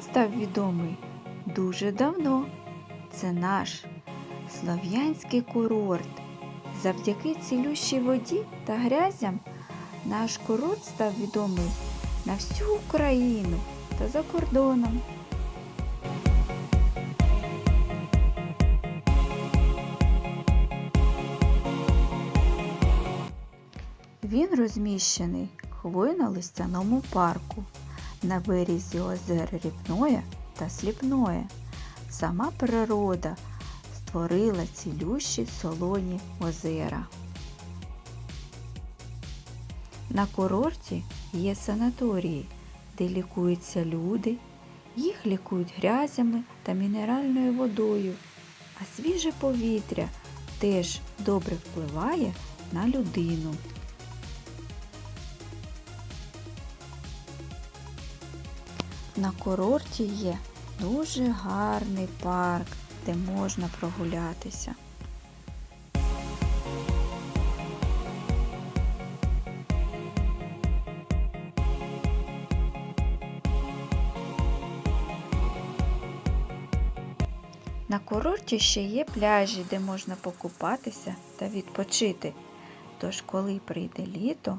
став відомий дуже давно. Це наш слов'янський курорт. Завдяки цілющій воді та грязям наш курорт став відомий на всю Україну та за кордоном. Він розміщений в хвойно-листяному парку на березі озер Ріпноє та Сліпноє. Сама природа створила цілющі солоні озера. На курорті є санаторії, де лікуються люди, їх лікують грязями та мінеральною водою, а свіже повітря теж добре впливає на людину. На курорті є дуже гарний парк, де можна прогулятися. На курорті ще є пляжі, де можна покупатися та відпочити. Тож, коли прийде літо,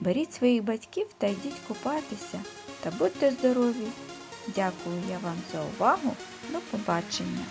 беріть своїх батьків та йдіть купатися та будьте здорові! Дякую я вам за увагу. До побачення!